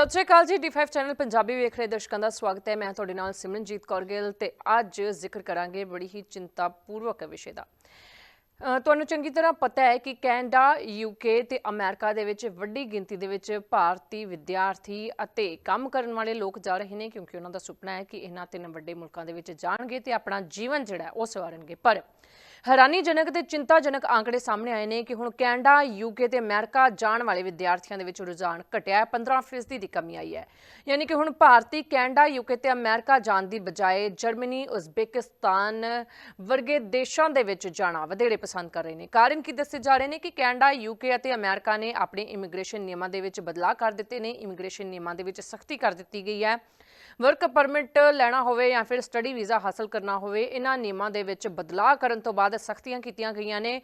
ਸਤਿ ਸ਼੍ਰੀ ਅਕਾਲ ਜੀ D5 channel Punjabi ਵੇਖ ਰਹੇ ਦਰਸ਼ਕਾਂ ਦਾ ਸਵਾਗਤ ਹੈ। ਮੈਂ ਤੁਹਾਡੇ ਨਾਲ ਸਿਮਰਨਜੀਤ ਕੌਰ ਗਿੱਲ ਤੇ ਅੱਜ ਜ਼ਿਕਰ ਕਰਾਂਗੇ ਬੜੀ ਹੀ ਚਿੰਤਾਪੂਰਵਕ ਵਿਸ਼ੇ ਦਾ। ਤੁਹਾਨੂੰ ਚੰਗੀ ਤਰ੍ਹਾਂ ਪਤਾ ਹੈ ਕਿ ਕੈਨੇਡਾ ਯੂਕੇ ਤੇ ਅਮਰੀਕਾ ਦੇ ਵਿੱਚ ਵੱਡੀ ਗਿਣਤੀ ਦੇ ਵਿੱਚ ਭਾਰਤੀ ਵਿਦਿਆਰਥੀ ਅਤੇ ਕੰਮ ਕਰਨ ਵਾਲੇ ਲੋਕ ਜਾ ਰਹੇ ਨੇ, ਕਿਉਂਕਿ ਉਹਨਾਂ ਦਾ ਸੁਪਨਾ ਹੈ ਕਿ ਇਹਨਾਂ ਤਿੰਨ ਵੱਡੇ ਮੁਲਕਾਂ ਦੇ ਵਿੱਚ ਜਾਣਗੇ ਤੇ ਆਪਣਾ ਜੀਵਨ ਜਿਹੜਾ ਉਹ ਸਵਾਰਨਗੇ। ਪਰ ਹੈਰਾਨੀਜਨਕ ਤੇ ਚਿੰਤਾਜਨਕ ਆંકੜੇ ਸਾਹਮਣੇ ਆਏ ਨੇ ਕਿ ਹੁਣ ਕੈਨੇਡਾ, ਯੂਕੇ ਤੇ ਅਮਰੀਕਾ ਜਾਣ ਵਾਲੇ ਵਿਦਿਆਰਥੀਆਂ ਦੇ ਵਿੱਚ ਰੁਝਾਨ ਘਟਿਆ ਹੈ। 15% ਦੀ ਕਮੀ ਆਈ ਹੈ। ਯਾਨੀ ਕਿ ਹੁਣ ਭਾਰਤੀ ਕੈਨੇਡਾ, ਯੂਕੇ ਤੇ ਅਮਰੀਕਾ ਜਾਣ ਦੀ ਬਜਾਏ ਜਰਮਨੀ, ਉਜ਼ਬੇਕਿਸਤਾਨ ਵਰਗੇ ਦੇਸ਼ਾਂ ਦੇ ਵਿੱਚ ਜਾਣਾ ਵਧੇਰੇ ਪਸੰਦ ਕਰ ਰਹੇ ਨੇ। ਕਾਰਨ ਕੀ ਦੱਸੇ ਜਾ ਰਹੇ ਨੇ ਕਿ ਕੈਨੇਡਾ, ਯੂਕੇ ਅਤੇ ਅਮਰੀਕਾ ਨੇ ਆਪਣੇ ਇਮੀਗ੍ਰੇਸ਼ਨ ਨਿਯਮਾਂ ਦੇ ਵਿੱਚ ਬਦਲਾਅ ਕਰ ਦਿੱਤੇ ਨੇ। ਇਮੀਗ੍ਰੇਸ਼ਨ ਨਿਯਮਾਂ ਦੇ ਵਿੱਚ ਸਖਤੀ ਕਰ ਦਿੱਤੀ ਗਈ ਹੈ। ਵਰਕ ਪਰਮਿਟ ਲੈਣਾ ਹੋਵੇ ਜਾਂ ਫਿਰ ਸਟੱਡੀ ਵੀਜ਼ਾ ਹਾਸਲ ਕਰਨਾ ਹੋਵੇ, ਇਹਨਾਂ ਨਿਯਮਾਂ ਦੇ ਵਿੱਚ ਬਦਲਾਅ ਕਰਨ ਤੋਂ ਬਾਅਦ ਸਖਤੀਆਂ ਕੀਤੀਆਂ ਗਈਆਂ ਨੇ।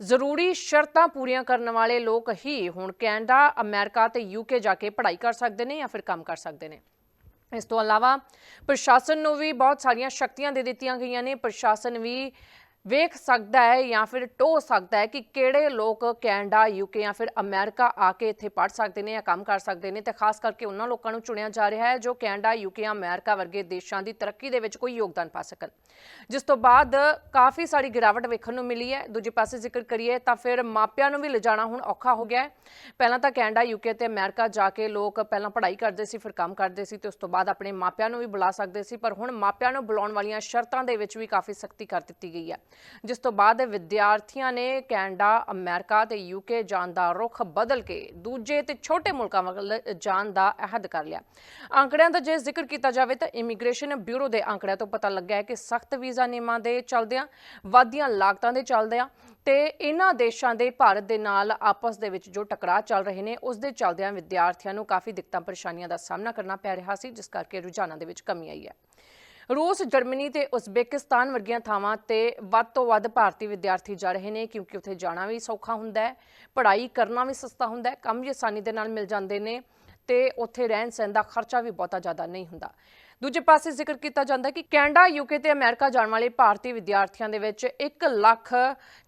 ਜ਼ਰੂਰੀ ਸ਼ਰਤਾਂ ਪੂਰੀਆਂ ਕਰਨ ਵਾਲੇ ਲੋਕ ਹੀ ਹੁਣ ਕੈਨੇਡਾ, ਅਮਰੀਕਾ ਤੇ ਯੂਕੇ ਜਾ ਕੇ ਪੜ੍ਹਾਈ ਕਰ ਸਕਦੇ ਨੇ ਜਾਂ ਫਿਰ ਕੰਮ ਕਰ ਸਕਦੇ ਨੇ। ਇਸ ਤੋਂ ਇਲਾਵਾ ਪ੍ਰਸ਼ਾਸਨ ਨੂੰ ਵੀ ਬਹੁਤ ਸਾਰੀਆਂ ਸ਼ਕਤੀਆਂ ਦੇ ਦਿੱਤੀਆਂ ਗਈਆਂ ਨੇ। ਪ੍ਰਸ਼ਾਸਨ ਵੀ ਵੇਖ ਸਕਦਾ ਹੈ ਜਾਂ ਫਿਰ ਟੋ ਸਕਦਾ ਹੈ ਕਿ ਕਿਹੜੇ ਲੋਕ ਕੈਨੇਡਾ, ਯੂਕੇ ਜਾਂ ਫਿਰ ਅਮਰੀਕਾ ਆ ਕੇ ਇੱਥੇ ਪੜ ਸਕਦੇ ਨੇ ਜਾਂ ਕੰਮ ਕਰ ਸਕਦੇ ਨੇ ਤੇ ਖਾਸ ਕਰਕੇ ਉਹਨਾਂ ਲੋਕਾਂ ਨੂੰ ਚੁਣਿਆ ਜਾ ਰਿਹਾ ਹੈ ਜੋ ਕੈਨੇਡਾ, ਯੂਕੇ ਜਾਂ ਅਮਰੀਕਾ ਵਰਗੇ ਦੇਸ਼ਾਂ ਦੀ ਤਰੱਕੀ ਦੇ ਵਿੱਚ ਕੋਈ ਯੋਗਦਾਨ ਪਾ ਸਕਣ। ਜਿਸ ਤੋਂ ਬਾਅਦ ਕਾਫੀ ਸਾਰੀ ਗਿਰਾਵਟ ਵੇਖਣ ਨੂੰ ਮਿਲੀ ਹੈ। ਦੂਜੇ ਪਾਸੇ ਜ਼ਿਕਰ ਕਰੀਏ ਤਾਂ ਫਿਰ ਮਾਪਿਆਂ ਨੂੰ ਵੀ ਲਿਜਾਣਾ ਹੁਣ ਔਖਾ ਹੋ ਗਿਆ ਹੈ। ਪਹਿਲਾਂ ਤਾਂ ਕੈਨੇਡਾ, ਯੂਕੇ ਤੇ ਅਮਰੀਕਾ ਜਾ ਕੇ ਲੋਕ ਪਹਿਲਾਂ ਪੜ੍ਹਾਈ ਕਰਦੇ ਸੀ, ਫਿਰ ਕੰਮ ਕਰਦੇ ਸੀ ਤੇ ਉਸ ਤੋਂ ਬਾਅਦ ਆਪਣੇ ਮਾਪਿਆਂ ਨੂੰ ਵੀ ਬੁਲਾ ਸਕਦੇ ਸੀ, ਪਰ ਹੁਣ ਮਾਪਿਆਂ ਨੂੰ ਬੁਲਾਉਣ ਵਾਲੀਆਂ ਸ਼ਰਤਾਂ ਦੇ ਵਿੱਚ ਵੀ ਕਾਫੀ ਸਖਤੀ ਕਰ ਦਿੱਤੀ ਗਈ ਹੈ। ਜਿਸ ਤੋਂ ਬਾਅਦ ਵਿਦਿਆਰਥੀਆਂ ਨੇ ਕੈਨੇਡਾ, ਅਮਰੀਕਾ ਤੇ ਯੂਕੇ ਜਾਣ ਦਾ ਰੁਖ ਬਦਲ ਕੇ ਦੂਜੇ ਤੇ ਛੋਟੇ ਮੁਲਕਾਂ ਵੱਲ ਜਾਣ ਦਾ ਅਹਿਦ ਕਰ ਲਿਆ। ਅੰਕੜਿਆਂ ਦਾ ਜੇ ਜ਼ਿਕਰ ਕੀਤਾ ਜਾਵੇ ਤਾਂ ਇਮੀਗ੍ਰੇਸ਼ਨ ਬਿਊਰੋ ਦੇ ਅੰਕੜਿਆਂ ਤੋਂ ਪਤਾ ਲੱਗਾ ਹੈ ਕਿ ਸਖਤ ਵੀਜ਼ਾ ਨਿਯਮਾਂ ਦੇ ਚਲਦਿਆਂ, ਵਾਧੀਆਂ ਲਾਗਤਾਂ ਦੇ ਚਲਦਿਆਂ ਤੇ ਇਹਨਾਂ ਦੇਸ਼ਾਂ ਦੇ ਭਾਰਤ ਦੇ ਨਾਲ ਆਪਸ ਦੇ ਵਿੱਚ ਜੋ ਟਕਰਾਅ ਚੱਲ ਰਹੇ ਨੇ, ਉਸ ਦੇ ਚੱਲਦਿਆਂ ਵਿਦਿਆਰਥੀਆਂ ਨੂੰ ਕਾਫੀ ਦਿੱਕਤਾਂ, ਪਰੇਸ਼ਾਨੀਆਂ ਦਾ ਸਾਹਮਣਾ ਕਰਨਾ ਪੈ ਰਿਹਾ ਸੀ, ਜਿਸ ਕਰਕੇ ਰੁਝਾਨਾਂ ਦੇ ਵਿੱਚ ਕਮੀ ਆਈ ਹੈ। ਰੂਸ, ਜਰਮਨੀ ਤੇ ਉਜ਼ਬੇਕਿਸਤਾਨ ਵਰਗੀਆਂ ਥਾਵਾਂ ਤੇ ਵੱਧ ਤੋਂ ਵੱਧ ਭਾਰਤੀ ਵਿਦਿਆਰਥੀ ਜਾ ਰਹੇ ਨੇ ਕਿਉਂਕਿ ਉੱਥੇ ਜਾਣਾ ਵੀ ਸੌਖਾ ਹੁੰਦਾ ਹੈ, ਪੜ੍ਹਾਈ ਕਰਨਾ ਵੀ ਸਸਤਾ ਹੁੰਦਾ ਹੈ, ਕੰਮ ਵੀ ਆਸਾਨੀ ਦੇ ਨਾਲ ਮਿਲ ਜਾਂਦੇ ਨੇ ਤੇ ਉੱਥੇ ਰਹਿਣ ਸਹਿਣ ਦਾ ਖਰਚਾ ਵੀ ਬਹੁਤਾ ਜ਼ਿਆਦਾ ਨਹੀਂ ਹੁੰਦਾ। ਦੂਜੇ ਪਾਸੇ ਜ਼ਿਕਰ ਕੀਤਾ ਜਾਂਦਾ ਕਿ ਕੈਨੇਡਾ ਯੂਕੇ ਤੇ ਅਮਰੀਕਾ ਜਾਣ ਵਾਲੇ ਭਾਰਤੀ ਵਿਦਿਆਰਥੀਆਂ ਦੇ ਵਿੱਚ 1 ਲੱਖ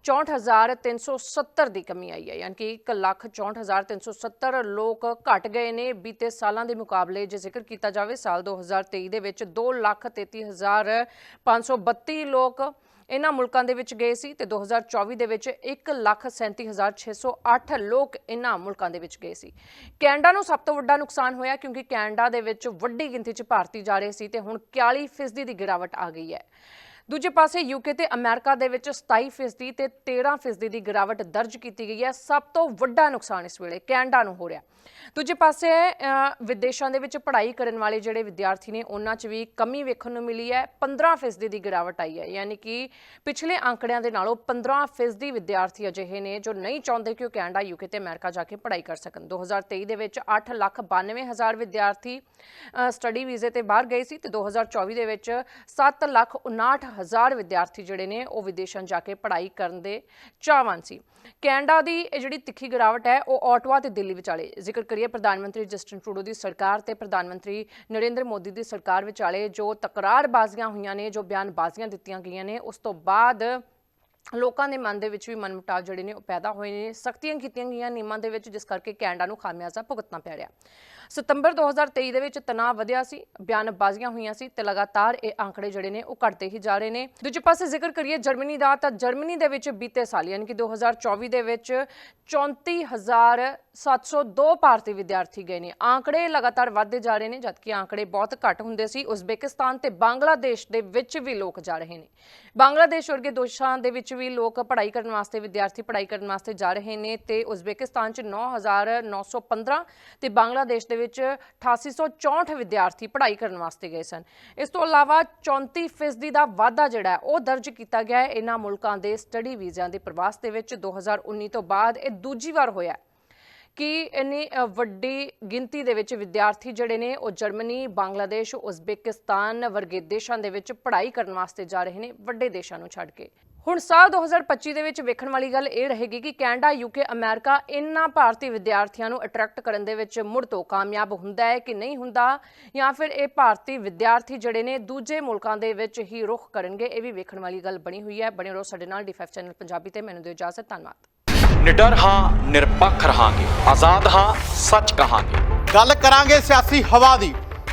64370 ਦੀ ਕਮੀ ਆਈ ਹੈ, ਯਾਨੀ ਕਿ 1 ਲੱਖ 64370 ਲੋਕ ਘਟ ਗਏ ਨੇ। ਬੀਤੇ ਸਾਲਾਂ ਦੇ ਮੁਕਾਬਲੇ ਜੇ ਜ਼ਿਕਰ ਕੀਤਾ ਜਾਵੇ, ਸਾਲ 2023 ਦੇ ਵਿੱਚ 2 ਲੱਖ 33532 ਲੋਕ ਇਹਨਾਂ ਮੁਲਕਾਂ ਦੇ ਵਿੱਚ ਗਏ ਸੀ ਤੇ 2024 ਦੇ ਵਿੱਚ 137608 ਲੋਕ ਇਹਨਾਂ ਮੁਲਕਾਂ ਦੇ ਵਿੱਚ ਗਏ ਸੀ। ਕੈਨੇਡਾ ਨੂੰ ਸਭ ਤੋਂ ਵੱਡਾ ਨੁਕਸਾਨ ਹੋਇਆ ਕਿਉਂਕਿ ਕੈਨੇਡਾ ਦੇ ਵਿੱਚ ਵੱਡੀ ਗਿਣਤੀ 'ਚ ਭਾਰਤੀ ਜਾ ਰਹੇ ਸੀ ਤੇ ਹੁਣ 41% ਦੀ ਗਿਰਾਵਟ ਆ ਗਈ ਹੈ। ਦੂਜੇ ਪਾਸੇ ਯੂਕੇ ਤੇ ਅਮਰੀਕਾ ਦੇ ਵਿੱਚ 27% ਤੇ 13% ਦੀ ਗਿਰਾਵਟ ਦਰਜ ਕੀਤੀ ਗਈ ਹੈ। ਸਭ ਤੋਂ ਵੱਡਾ ਨੁਕਸਾਨ ਇਸ ਵੇਲੇ ਕੈਨੇਡਾ ਨੂੰ ਹੋ ਰਿਹਾ। ਦੂਜੇ ਪਾਸੇ ਵਿਦੇਸ਼ਾਂ ਦੇ ਵਿੱਚ ਪੜ੍ਹਾਈ ਕਰਨ ਵਾਲੇ ਜਿਹੜੇ ਵਿਦਿਆਰਥੀ ਨੇ, ਉਹਨਾਂ 'ਚ ਵੀ ਕਮੀ ਵੇਖਣ ਨੂੰ ਮਿਲੀ ਹੈ। 15% ਦੀ ਗਿਰਾਵਟ ਆਈ ਹੈ। ਯਾਨੀ ਕਿ ਪਿਛਲੇ ਅੰਕੜਿਆਂ ਦੇ ਨਾਲੋਂ 15% ਵਿਦਿਆਰਥੀ ਅਜਿਹੇ ਨੇ ਜੋ ਨਹੀਂ ਚਾਹੁੰਦੇ ਕਿ ਉਹ ਕੈਨੇਡਾ, ਯੂਕੇ ਤੇ ਅਮਰੀਕਾ ਜਾ ਕੇ ਪੜ੍ਹਾਈ ਕਰ ਸਕਣ। 2023 ਦੇ ਵਿੱਚ 8 ਲੱਖ 92 ਹਜ਼ਾਰ ਵਿਦਿਆਰਥੀ ਸਟੱਡੀ ਵੀਜ਼ੇ ਤੇ ਬਾਹਰ ਗਏ ਸੀ ਤੇ 2024 ਦੇ ਵਿੱਚ 7 ਲੱਖ 59 ਹਜ਼ਾਰ ਵਿਦਿਆਰਥੀ ਜਿਹੜੇ ਨੇ ਉਹ ਵਿਦੇਸ਼ਾਂ ਜਾ ਕੇ ਪੜ੍ਹਾਈ ਕਰਨ ਦੇ ਚਾਹਵਾਨ ਸੀ। ਕੈਨੇਡਾ ਦੀ ਇਹ ਜਿਹੜੀ ਤਿੱਖੀ ਗਿਰਾਵਟ ਹੈ, ਉਹ ਆਟਵਾ ਤੇ ਦਿੱਲੀ ਵਿਚਾਲੇ ਜ਼ਿਕਰ ਕਰੀਏ ਪ੍ਰਧਾਨ ਮੰਤਰੀ ਜਸਟਿਨ ਟਰੂਡੋ ਦੀ ਸਰਕਾਰ ਤੇ ਪ੍ਰਧਾਨ ਮੰਤਰੀ ਨਰਿੰਦਰ ਮੋਦੀ ਦੀ ਸਰਕਾਰ ਵਿਚਾਲੇ ਜੋ ਤਕਰਾਰਬਾਜ਼ੀਆਂ ਹੋਈਆਂ ਨੇ, ਜੋ ਬਿਆਨਬਾਜ਼ੀਆਂ ਦਿੱਤੀਆਂ ਗਈਆਂ ਨੇ, ਉਸ ਤੋਂ ਬਾਅਦ ਲੋਕਾਂ ਦੇ ਮਨ ਦੇ ਵਿੱਚ ਵੀ ਮਨਮੁਟਾਵ ਜਿਹੜੇ ਨੇ ਉਹ ਪੈਦਾ ਹੋਏ ਨੇ, ਸਖਤੀਆਂ ਕੀਤੀਆਂ ਗਈਆਂ, ਨਿਯਮਾਂ ਦੇ ਵਿੱਚ ਜਿਸ ਕਰਕੇ ਕੈਨੇਡਾ ਨੂੰ ਖਾਮਿਆਜ਼ਾ ਭੁਗਤਣਾ ਪੈ ਰਿਹਾ। ਸਤੰਬਰ 2023 ਦੇ ਵਿੱਚ ਤਣਾਅ ਵਧਿਆ ਸੀ, ਬਿਆਨਬਾਜ਼ੀਆਂ ਹੋਈਆਂ ਸੀ ਤੇ ਲਗਾਤਾਰ ਇਹ ਅੰਕੜੇ ਜਿਹੜੇ ਨੇ ਉਹ ਘਟਦੇ ਹੀ ਜਾ ਰਹੇ ਨੇ। ਦੂਜੇ ਪਾਸੇ ਜ਼ਿਕਰ ਕਰੀਏ ਜਰਮਨੀ ਦਾ ਤਾਂ ਜਰਮਨੀ ਦੇ ਵਿੱਚ ਬੀਤੇ ਸਾਲ ਯਾਨੀ ਕਿ 2024 ਦੇ ਵਿੱਚ 34702 ਭਾਰਤੀ ਵਿਦਿਆਰਥੀ ਗਏ ਨੇ। ਅੰਕੜੇ ਲਗਾਤਾਰ ਵਧਦੇ ਜਾ ਰਹੇ ਨੇ, ਜਦਕਿ ਅੰਕੜੇ ਬਹੁਤ ਘੱਟ ਹੁੰਦੇ ਸੀ। ਉਜ਼ਬੇਕਿਸਤਾਨ ਤੇ ਬੰਗਲਾਦੇਸ਼ ਦੇ ਵਿੱਚ ਵੀ ਲੋਕ ਜਾ ਰਹੇ ਨੇ। ਬੰਗਲਾਦੇਸ਼ ਵਰਗੇ ਦੇਸ਼ਾਂ ਦੇ ਵਿੱਚ ਵੀ ਲੋਕ ਪੜ੍ਹਾਈ ਕਰਨ ਵਾਸਤੇ, ਵਿਦਿਆਰਥੀ ਪੜ੍ਹਾਈ ਕਰਨ ਵਾਸਤੇ ਜਾ ਰਹੇ ਨੇ ਤੇ ਉਜ਼ਬੇਕਿਸਤਾਨ 'ਚ 9915 ਤੇ ਬੰਗਲਾਦੇਸ਼ ਦੇ ਵਿੱਚ 8864 ਵਿਦਿਆਰਥੀ ਪੜ੍ਹਾਈ ਕਰਨ ਵਾਸਤੇ ਗਏ ਸਨ। ਇਸ ਤੋਂ ਇਲਾਵਾ 34% ਦਾ ਵਾਧਾ ਜਿਹੜਾ ਹੈ, ਉਹ ਦਰਜ ਕੀਤਾ ਗਿਆ ਹੈ। ਇਹਨਾਂ ਮੁਲਕਾਂ ਦੇ ਸਟੱਡੀ ਵੀਜ਼ਿਆਂ ਦੇ ਪ੍ਰਵਾਸ ਦੇ ਵਿੱਚ 2019 ਤੋਂ ਬਾਅਦ ਇਹ ਦੂਜੀ ਵਾਰ ਹੋਇਆ ਹੈ ਕਿ ਇੰਨੀ ਵੱਡੀ ਗਿਣਤੀ ਦੇ ਵਿੱਚ ਵਿਦਿਆਰਥੀ ਜਿਹੜੇ ਨੇ, ਉਹ ਜਰਮਨੀ, ਬੰਗਲਾਦੇਸ਼, ਉਜ਼ਬੇਕਿਸਤਾਨ ਵਰਗੇ ਦੇਸ਼ਾਂ ਦੇ ਵਿੱਚ ਪੜ੍ਹਾਈ ਕਰਨ ਵਾਸਤੇ ਜਾ ਰਹੇ ਨੇ, ਵੱਡੇ ਦੇਸ਼ਾਂ ਨੂੰ ਛੱਡ ਕੇ। ਹੁਣ ਸਾਲ 2025 ਦੇ ਵਿੱਚ ਵੇਖਣ ਵਾਲੀ ਗੱਲ ਇਹ ਰਹੇਗੀ ਕਿ ਕੈਨੇਡਾ ਯੂਕੇ ਅਮਰੀਕਾ ਇਨ੍ਹਾਂ ਭਾਰਤੀ ਵਿਦਿਆਰਥੀਆਂ ਨੂੰ ਅਟਰੈਕਟ ਕਰਨ ਦੇ ਵਿੱਚ ਮੁੜ ਤੋਂ ਕਾਮਯਾਬ ਹੁੰਦਾ ਹੈ ਕਿ ਨਹੀਂ ਹੁੰਦਾ ਜਾਂ ਫਿਰ ਇਹ ਭਾਰਤੀ ਵਿਦਿਆਰਥੀ ਜਿਹੜੇ ਨੇ ਦੂਜੇ ਮੁਲਕਾਂ ਦੇ ਵਿੱਚ ਹੀ ਰੁਖ ਕਰਨਗੇ ਇਹ ਵੀ ਵੇਖਣ ਵਾਲੀ ਗੱਲ ਬਣੀ ਹੋਈ ਹੈ। ਬਣੇ ਰਹੋ ਸਾਡੇ ਨਾਲ ਡੀ5 ਚੈਨਲ ਪੰਜਾਬੀ ਤੇ ਮੈਨੂੰ ਦਿਓ ਇਜਾਜ਼ਤ ਧੰਨਵਾਦ। ਨਿਡਰ ਹਾਂ ਨਿਰਪੱਖ ਰਹਾਂਗੇ ਆਜ਼ਾਦ ਹਾਂ ਸੱਚ ਕਹਾਂਗੇ। ਗੱਲ ਕਰਾਂਗੇ ਸਿਆਸੀ ਹਵਾ ਦੀ।